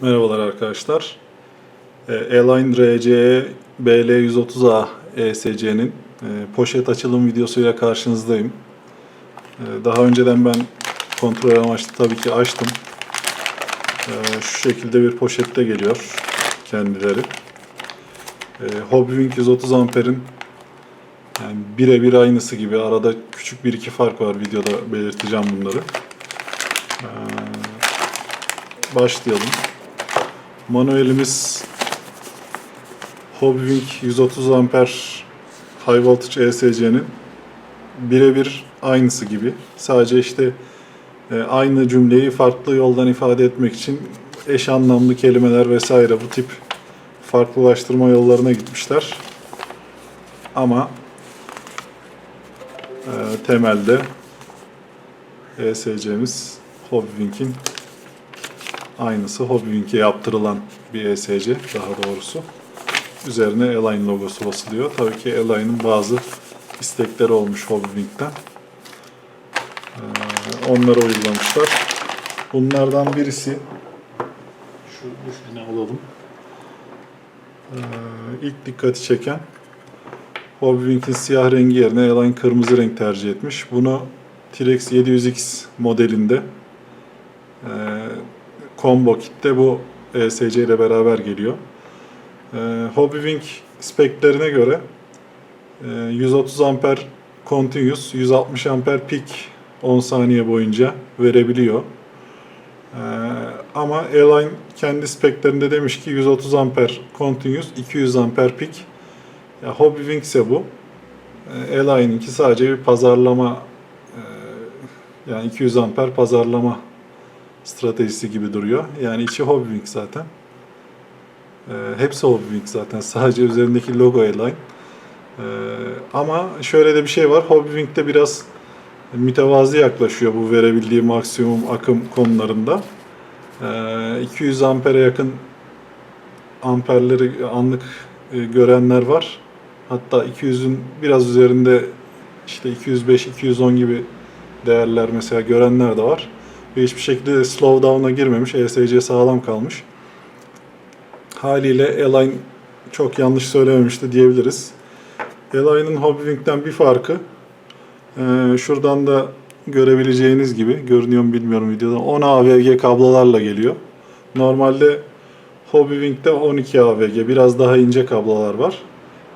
Merhabalar arkadaşlar. E, Align RCE BL130A ESC'nin e, poşet açılım videosuyla karşınızdayım. E, Daha önceden ben kontrol amaçlı tabii ki açtım. E, Şu şekilde bir poşette geliyor kendileri. Hobbywing 130 amperin yani birebir aynısı gibi. Arada küçük bir iki fark var. Videoda belirteceğim bunları. Başlayalım. Manuelimiz Hobbywing 130 amper High Voltage ESC'nin birebir aynısı gibi. Sadece işte e, aynı cümleyi farklı yoldan ifade etmek için eş anlamlı kelimeler vesaire bu tip farklılaştırma yollarına gitmişler. Ama e, temelde ESC'miz Hobbywing'in aynısı Hobbywing'e yaptırılan bir ESC daha doğrusu. Üzerine Align logosu basılıyor. Tabii ki Align'ın bazı istekleri olmuş Hobbywing'den. Ee, onları uygulamışlar. Bunlardan birisi şu üstüne alalım. Ee, ilk dikkati çeken Hobbywing'in siyah rengi yerine Align kırmızı renk tercih etmiş. Bunu T-Rex 700X modelinde e, combo kitte bu ESC ile beraber geliyor. E, Hobbywing speklerine göre e, 130 amper continuous, 160 amper peak 10 saniye boyunca verebiliyor. E, ama Align kendi speklerinde demiş ki 130 amper continuous, 200 amper peak. Ya Hobbywing ise bu. E, Align'inki sadece bir pazarlama e, yani 200 amper pazarlama stratejisi gibi duruyor. Yani içi Hobbywing zaten. Ee, hepsi Hobbywing zaten. Sadece üzerindeki logo Align. Ee, ama şöyle de bir şey var. Hobbywing'de biraz mütevazi yaklaşıyor bu verebildiği maksimum akım konularında. Ee, 200 ampere yakın amperleri anlık e, görenler var. Hatta 200'ün biraz üzerinde işte 205-210 gibi değerler mesela görenler de var hiçbir şekilde slow down'a girmemiş. ESC sağlam kalmış. Haliyle Align çok yanlış söylememişti diyebiliriz. Align'ın Hobbywing'den bir farkı e, şuradan da görebileceğiniz gibi görünüyor mu bilmiyorum videoda 10 AVG kablolarla geliyor. Normalde Hobbywing'de 12 AVG biraz daha ince kablolar var.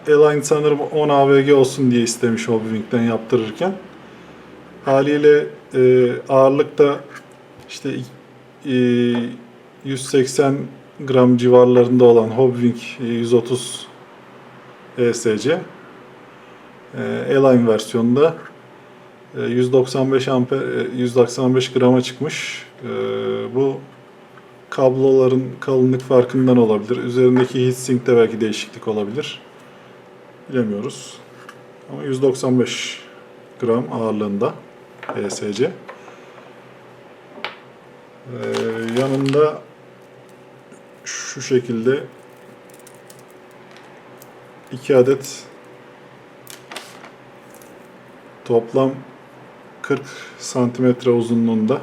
Align sanırım 10 AVG olsun diye istemiş Hobbywing'den yaptırırken. Haliyle e, ağırlıkta işte e, 180 gram civarlarında olan Hobbywing e, 130 ESC e, Align versiyonunda e, 195 amper e, 195 grama çıkmış. E, bu kabloların kalınlık farkından olabilir. Üzerindeki heatsink'te belki değişiklik olabilir. Bilemiyoruz. Ama 195 gram ağırlığında ESC. Ee, yanında şu şekilde iki adet toplam 40 santimetre uzunluğunda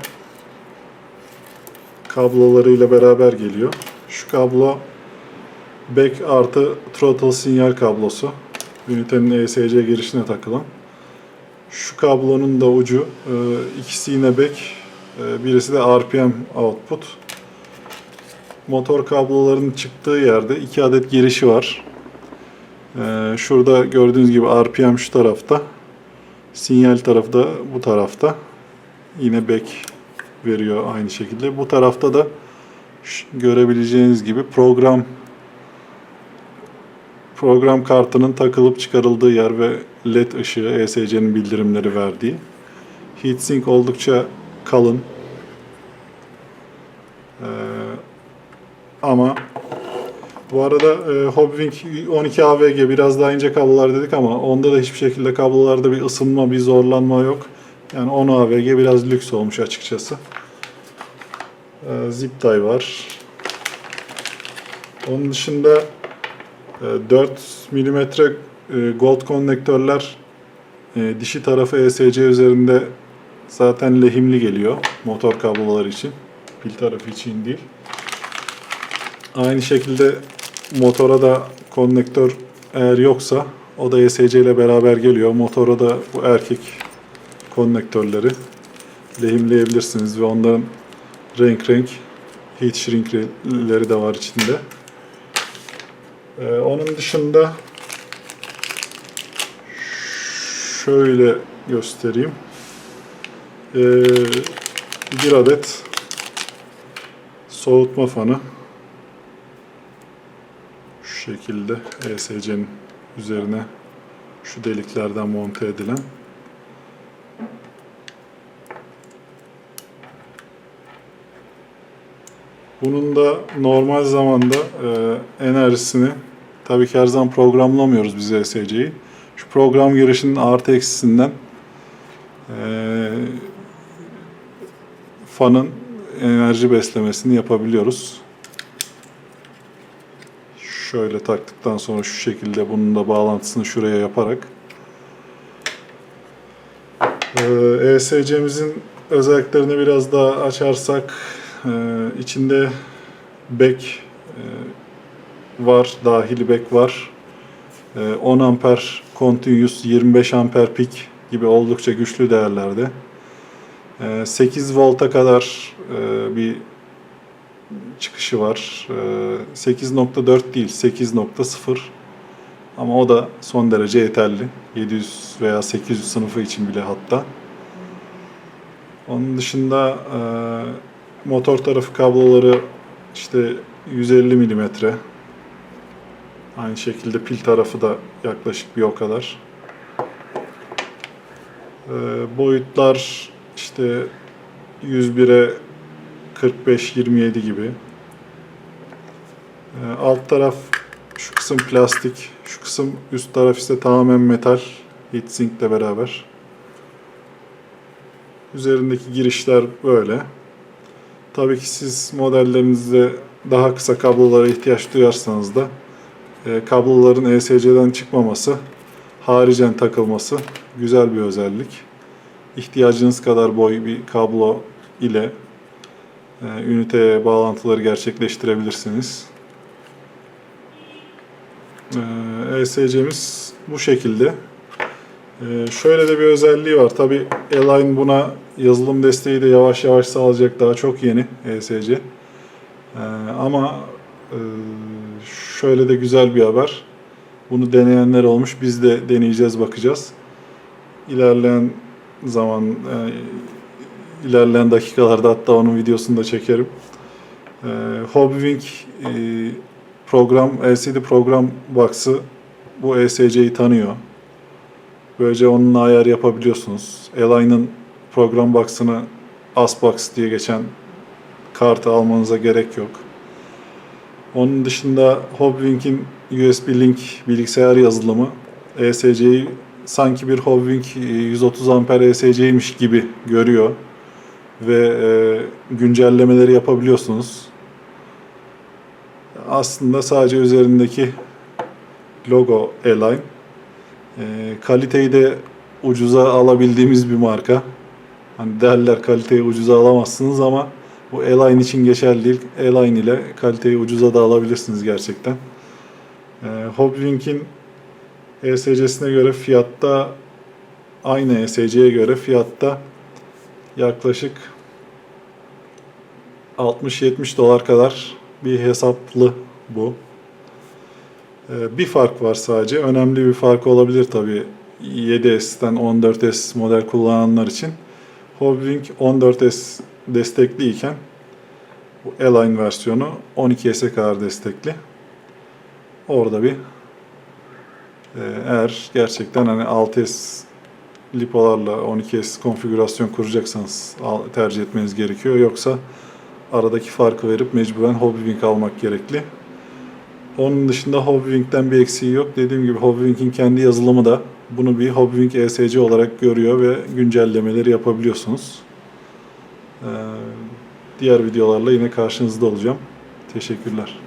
kablolarıyla beraber geliyor. Şu kablo back artı throttle sinyal kablosu. Ünitenin ESC girişine takılan. Şu kablonun da ucu e, ikisi yine back, birisi de RPM output. Motor kabloların çıktığı yerde iki adet girişi var. E, Şurada gördüğünüz gibi RPM şu tarafta. Sinyal tarafı da bu tarafta. Yine back veriyor aynı şekilde. Bu tarafta da görebileceğiniz gibi program program kartının takılıp çıkarıldığı yer ve led ışığı ESC'nin bildirimleri verdiği. Heatsink oldukça kalın. Ee, ama bu arada e, Hobbywing 12 AVG biraz daha ince kablolar dedik ama onda da hiçbir şekilde kablolarda bir ısınma, bir zorlanma yok. Yani 10 AVG biraz lüks olmuş açıkçası. Ee, zip tie var. Onun dışında e, 4 mm e, gold konnektörler e, dişi tarafı ESC üzerinde zaten lehimli geliyor motor kabloları için. Pil tarafı için değil. Aynı şekilde motora da konnektör eğer yoksa o da ESC ile beraber geliyor. Motora da bu erkek konnektörleri lehimleyebilirsiniz ve onların renk renk heat shrinkleri de var içinde. Ee, onun dışında şöyle göstereyim. Ee, bir adet soğutma fanı şu şekilde ESC'nin üzerine şu deliklerden monte edilen Bunun da normal zamanda e, enerjisini tabii ki her zaman programlamıyoruz biz ESC'yi. Şu program girişinin artı eksisinden e, fanın enerji beslemesini yapabiliyoruz. Şöyle taktıktan sonra şu şekilde bunun da bağlantısını şuraya yaparak ee, ESC'mizin özelliklerini biraz daha açarsak e, içinde back e, var, dahili back var. E, 10 amper continuous, 25 amper peak gibi oldukça güçlü değerlerde. E, 8 volta kadar e, bir çıkışı var. E, 8.4 değil, 8.0 ama o da son derece yeterli. 700 veya 800 sınıfı için bile hatta. Onun dışında e, motor tarafı kabloları işte 150 milimetre. Aynı şekilde pil tarafı da yaklaşık bir o kadar. E, boyutlar işte 101'e 45-27 gibi. E, alt taraf şu kısım plastik, şu kısım üst taraf ise tamamen metal heatsink ile beraber. Üzerindeki girişler böyle. Tabii ki siz modellerinizde daha kısa kablolara ihtiyaç duyarsanız da e, kabloların ESC'den çıkmaması, haricen takılması güzel bir özellik. İhtiyacınız kadar boy bir kablo ile e, üniteye bağlantıları gerçekleştirebilirsiniz. Ee, ESC'miz bu şekilde. Ee, şöyle de bir özelliği var. Tabi Align buna yazılım desteği de yavaş yavaş sağlayacak. Daha çok yeni ESC. Ee, ama e, şöyle de güzel bir haber. Bunu deneyenler olmuş. Biz de deneyeceğiz, bakacağız. İlerleyen zaman, e, ilerleyen dakikalarda hatta onun videosunu da çekerim. E, Hobbywing e, program, LCD program box'ı bu ESC'yi tanıyor. Böylece onunla ayar yapabiliyorsunuz. Align'ın program box'ını ASBox diye geçen kartı almanıza gerek yok. Onun dışında Hobbywink'in USB Link bilgisayar yazılımı ESC'yi sanki bir HobbyWink 130 amper ESC'ymiş gibi görüyor ve e, güncellemeleri yapabiliyorsunuz aslında sadece üzerindeki logo Align. E, kaliteyi de ucuza alabildiğimiz bir marka. Hani derler kaliteyi ucuza alamazsınız ama bu Align için geçerli değil. Align ile kaliteyi ucuza da alabilirsiniz gerçekten. E, Hobbywink'in ESC'sine göre fiyatta aynı ESC'ye göre fiyatta yaklaşık 60-70 dolar kadar bir hesaplı bu. Ee, bir fark var sadece. Önemli bir fark olabilir tabii 7S'ten 14S model kullananlar için. Hobbywing 14S destekliyken bu Align versiyonu 12S'e kadar destekli. Orada bir e, eğer gerçekten hani 6S lipolarla 12S konfigürasyon kuracaksanız tercih etmeniz gerekiyor. Yoksa aradaki farkı verip mecburen Hobbywing almak gerekli. Onun dışında Hobbywing'den bir eksiği yok. Dediğim gibi Hobbywing'in kendi yazılımı da bunu bir Hobbywing ESC olarak görüyor ve güncellemeleri yapabiliyorsunuz. Ee, diğer videolarla yine karşınızda olacağım. Teşekkürler.